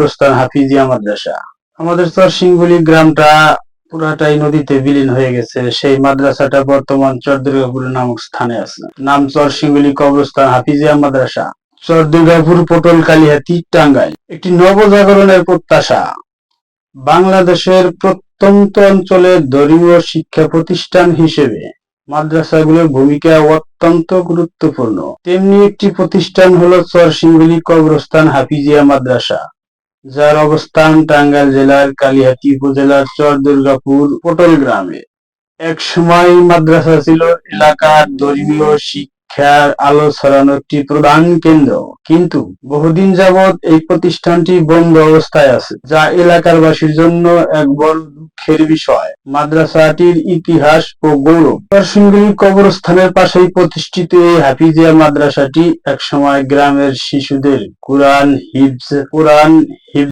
প্রস্থান হাফিজিয়া মাদ্রাসা। আমাদের চরসিংগুলি গ্রামটা পুরাটাই নদীতে বিলীন হয়ে গেছে। সেই মাদ্রাসাটা বর্তমান চর দুর্গাপুর নামক স্থানে আছে। নাম চরসিংগুলি কবরস্থান হাফিজিয়া মাদ্রাসা। চর দুর্গাপুর পটল কালিহাতি টাঙ্গাইল একটি নবজাগরণের প্রত্যাশা। বাংলাদেশের প্রত্যন্ত অঞ্চলে ধর্মীয় শিক্ষা প্রতিষ্ঠান হিসেবে মাদ্রাসাগুলোর ভূমিকা অত্যন্ত গুরুত্বপূর্ণ। তেমনি একটি প্রতিষ্ঠান হলো চরসিংগুলি কবরস্থান হাফিজিয়া মাদ্রাসা। যার অবস্থান টাঙ্গাইল জেলার কালিহাতি উপজেলার চর দুর্গাপুর পটল গ্রামে। এক সময় মাদ্রাসা ছিল এলাকার ধর্মীয় শিক্ষার আলো ছড়ানো একটি প্রধান কেন্দ্র। কিন্তু বহুদিন যাবৎ এই প্রতিষ্ঠানটি বন্ধ অবস্থায় আছে, যা এলাকার বাসীর জন্য এক বড় দুঃখের বিষয়। মাদ্রাসাটির ইতিহাস ও গৌরব। নরসিংদী কবরস্থানের পাশেই প্রতিষ্ঠিত এই হাফিজিয়া মাদ্রাসাটি একসময় গ্রামের শিশুদের কোরআন, হিফজ কোরআন হিফজ